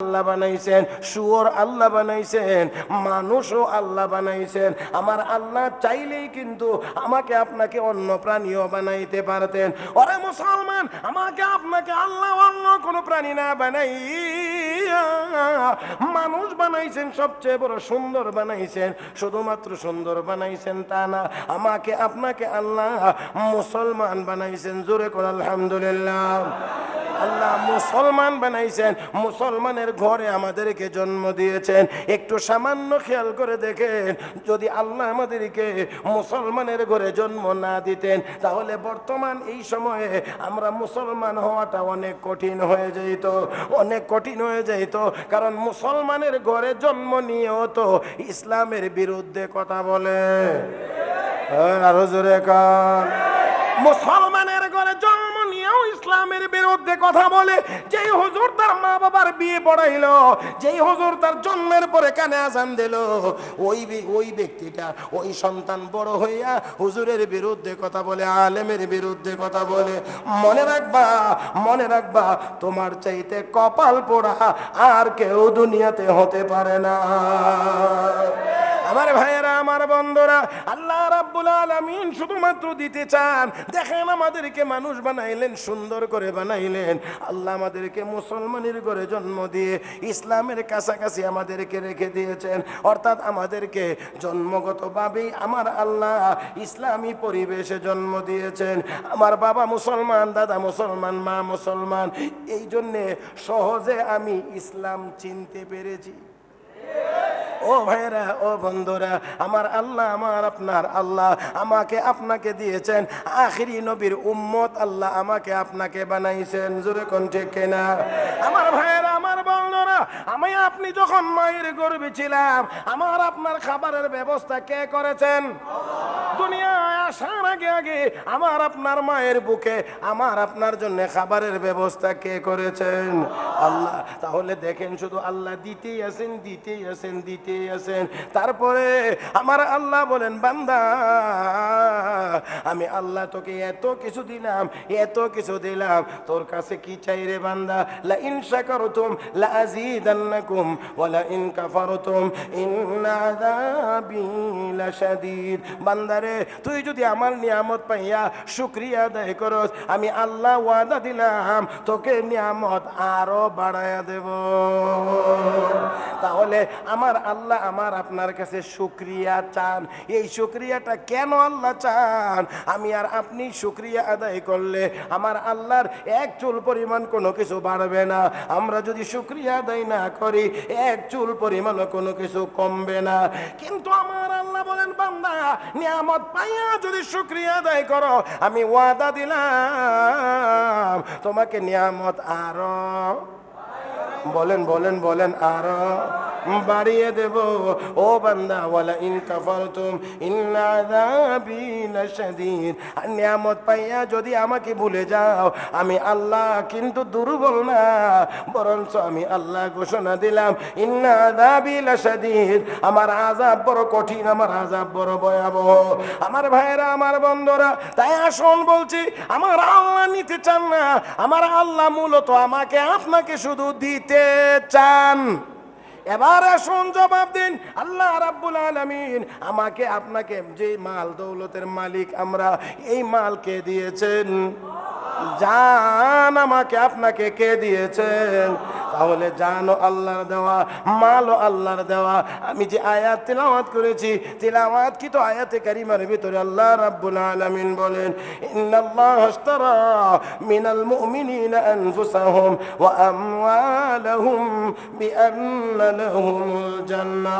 আল্লাহ বানাইছেন, শুয়োর আল্লাহ বানাইছেন, মানুষও আল্লাহ বানাইছেন। আমার আল্লাহ চাইলেই কিন্তু আমাকে আপনাকে অন্য প্রাণীও বানাইতে পারতেন। ওরে মুসলমান, আমাকে আপনাকে আল্লাহ অন্য কোনো প্রাণী না বানাই মানুষ বানাইছেন, সবচেয়ে বড় সুন্দর বানাইছেন। শুধুমাত্র সুন্দর বানাইছেন তা না, আমাকে আপনাকে আল্লাহ মুসলমান বানাইছেন। জোরে করে, আলহামদুলিল্লাহ। আল্লাহ মুসলমান বানাইছেন। মুসলমানের ঘরে আমাদেরকে জন্ম দিয়েছেন। একটু সামান্য খেয়াল করে দেখেন যদি আল্লাহ আমাদেরকে মুসলমানের ঘরে জন্ম না দিতেন তাহলে বর্তমান এই সময়ে আমরা মুসলমান হওয়াটা অনেক কঠিন হয়ে যেত অনেক কঠিন হয়ে যেত। কারণ মুসলমানের ঘরে জন্ম নিয়েও তো ইসলামের বিরুদ্ধে কথা বলে। হ্যাঁ, আরও জোরে কান। মুসলমানের ইসলামের বিরুদ্ধে কথা বলে, যেই হুজুর তার মা বাবার বিয়ে পড়াইলো, যেই হুজুর তার জন্মের পরে কানে আজান দিল, ওই ওই ব্যক্তিটা, ওই সন্তান বড় হইয়া হুজুরের বিরুদ্ধে কথা বলে, আলেমের বিরুদ্ধে কথা বলে, মনে রাখবা মনে রাখবা, তোমার চাইতে কপাল পোড়া আর কেউ দুনিয়াতে হতে পারে না। আমার ভাইয়েরা, আমার বন্ধুরা, আল্লাহ রাব্বুল আলামিন শুধুমাত্র দিতে চান। দেখেন আমাদেরকে মানুষ বানাইলেন, সুন্দর করে বানাইলেন। আল্লাহ আমাদেরকে মুসলমানের ঘরে জন্ম দিয়ে ইসলামের কাছাকাছি আমাদেরকে রেখে দিয়েছেন। অর্থাৎ আমাদেরকে জন্মগতভাবেই আমার আল্লাহ ইসলামী পরিবেশে জন্ম দিয়েছেন। আমার বাবা মুসলমান, দাদা মুসলমান, মা মুসলমান। এই জন্যে সহজে আমি ইসলাম চিনতে পেরেছি। ও ভাইরা ও বন্ধুরা, আমার আল্লাহ, আমার আপনার আল্লাহ আমাকে আপনাকে দিয়েছেন। আখিরি নবীর উম্মত আল্লাহ আমাকে আপনাকে বানাইছেন। জোরে কোন ঠিক কিনা? আমার ভাইয়েরা, আমার বন্ধুরা আমি আপনি যখন মায়ের গর্বে ছিলাম, আমার আপনার খাবারের ব্যবস্থা কে করেছেন? দুনিয়ায় আসার আগে আগে আমার আপনার মায়ের বুকে, আমার আপনার জন্য খাবারের ব্যবস্থা কে করেছেন? আল্লাহ, তাহলে দেখেন শুধু আল্লাহ দিতেই আছেন দিতেই আছেন দিতেই আছেন। তারপরে আমার আল্লাহ বলেন, বান্দা, আমি আল্লাহ তোকে এত কিছু দিলাম, এত কিছু দিলাম, তোর কাছে কি চাই রে বান্দা? লা ইন শাকারতুম লা আযীদান্নাকুম ওয়া লা ইন কাফারতুম ইন্না আযাবি বান্দারে, তুই যদি আমার নিয়ামত পাইয়া শুকরিয়া আদায় করস, আমি আল্লাহ ওয়াদা দিলাম, তোকে নিয়ামত আরও বাড়ায়া দেব। তাহলে আমার আল্লাহ আমার আপনার কাছে শুক্রিয়া চান। এই শুক্রিয়াটা কেন আল্লাহ চান? আমি আর আপনি শুক্রিয়া আদায় করলে আমার আল্লাহর এক চুল পরিমাণ কোনো কিছু বাড়বে না। আমরা যদি শুক্রিয়া আদায় না করি, এক চুল পরিমাণও কোনো কিছু কমবে না। কিন্তু আমার আল্লাহ বলেন, বান্দা, নিয়ামত পাইয়া যদি শুক্রিয়া আদায় করো, আমি ওয়াদা দিলাম, তোমাকে নিয়ামত আরও। বলেন বলেন বলেন, আরও। বাড়িয়ে দেব। ও বান্দা ওয়ালা ইন কাফারতুম আর নিয়ামত পাইয়া যদি আমাকে ভুলে যাও, আমি আল্লাহ কিন্তু দুর্বল না। বরঞ্চ আমি আল্লাহ ঘোষণা দিলাম ইন্না আযাবি লাশাদীদ। আমার আযাব বড় কঠিন, আমার আযাব বড় ভয়াবহ। আমার ভাইয়েরা, আমার বন্ধুরা, তাই আসুন বলছি, আমার আল্লাহ নিতে চান না। আমার আল্লাহ মূলত আমাকে, আপনাকে শুধু দিতে চান। এবার আসুন জবাব দিন। আল্লাহ রাব্বুল আলামিন আমাকে, আপনাকে যে মাল দৌলতের মালিক আমরা, এই মাল কে দিয়েছেন? জান আমাকে, আপনাকে কে দিয়েছেন? তাহলে জানো আল্লাহর দেওয়া, মালও আল্লাহর দেওয়া। আমি যে আয়াত তিলাওয়াত করেছি, তিলাওয়াত কি তো আয়াতে কারিমার ভিতরে আল্লাহ রাব্বুল আলামিন বলেন, ইন্নাল্লাহ আশতারা মিনাল মুমিনিনা আনফুসাহুম ওয়া আমওয়ালাহুম বিআন্না লাহুমুল জান্নাহ।